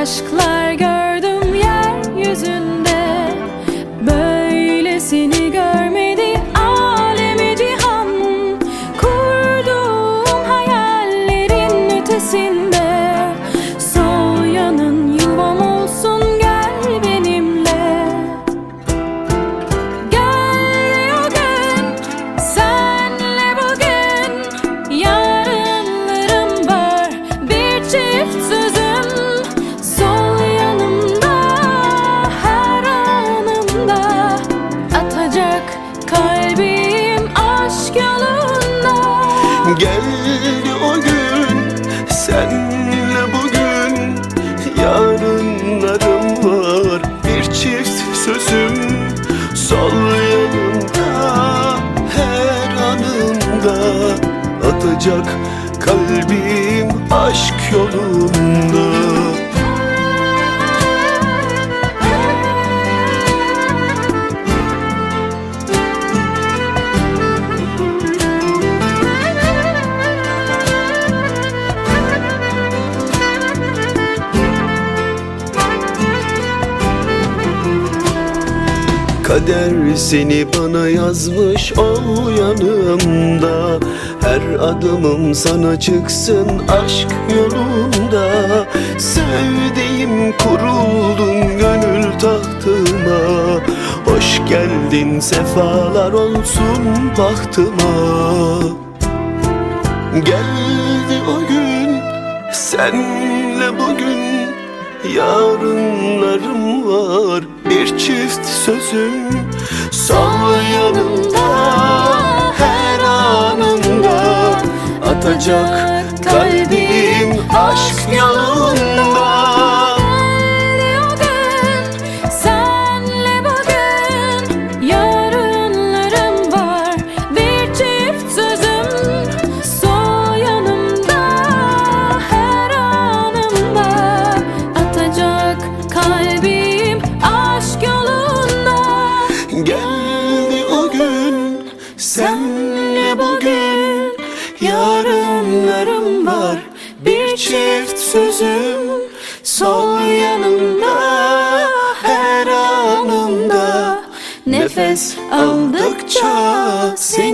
Nice çift sözüm. Sol yanımda her anımda Atacak kalbim aşk yolunda Kader seni bana yazmış ol yanımda. Her adımım sana çıksın aşk yolunda. Sevdiğim kuruldun gönül tahtıma. Hoş geldin sefalar olsun bahtıma. Geldi o gün senle bugün Yarınlarım var bir çift sözüm. Sol yanımda her anımda Atacak kalbim aşk yolunda sim.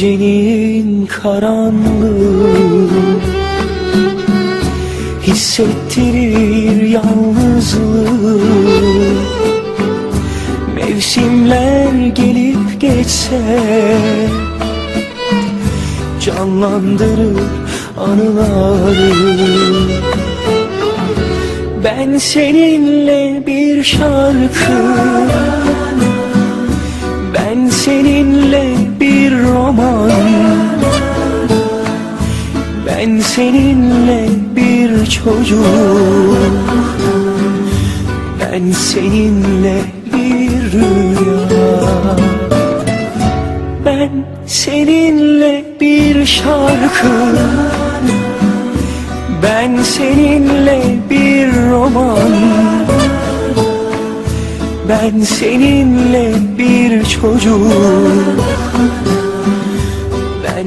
Gecenin karanlığı. Hissettirir yalnızlığı. Mevsimler gelip geçse Canlandırır anıları. Ben seninle bir şarkı ben seninle bir roman. Ben seninle bir çocuk. Ben seninle bir rüya. Ben seninle bir şarkı. Ben seninle bir roman. Ben seninle bir çocuk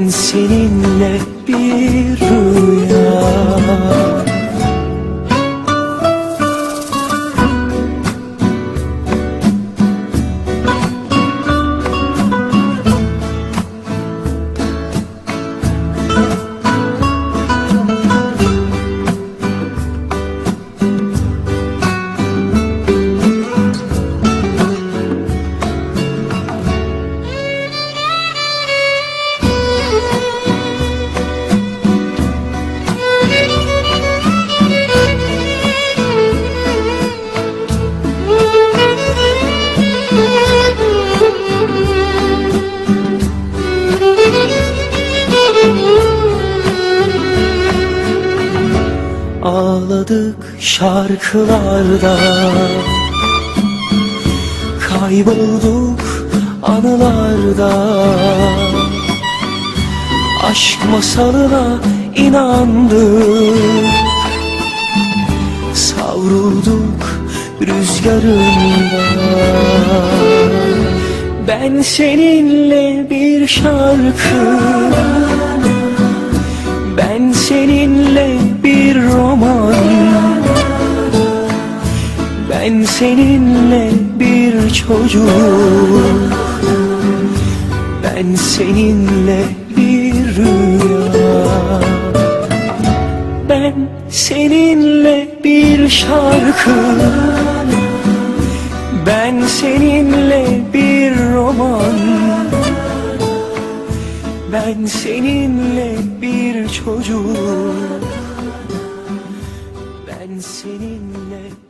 seninle bir şarkılarda. Kaybolduk anılarda. Aşk masalına inandık. Savrulduk rüzgarında Ben seninle bir şarkı. Ben seninle Ben seninle bir çocuk. Ben seninle bir rüya. Ben seninle bir şarkı. Ben seninle bir roman. Ben seninle bir çocuk. Ben seninle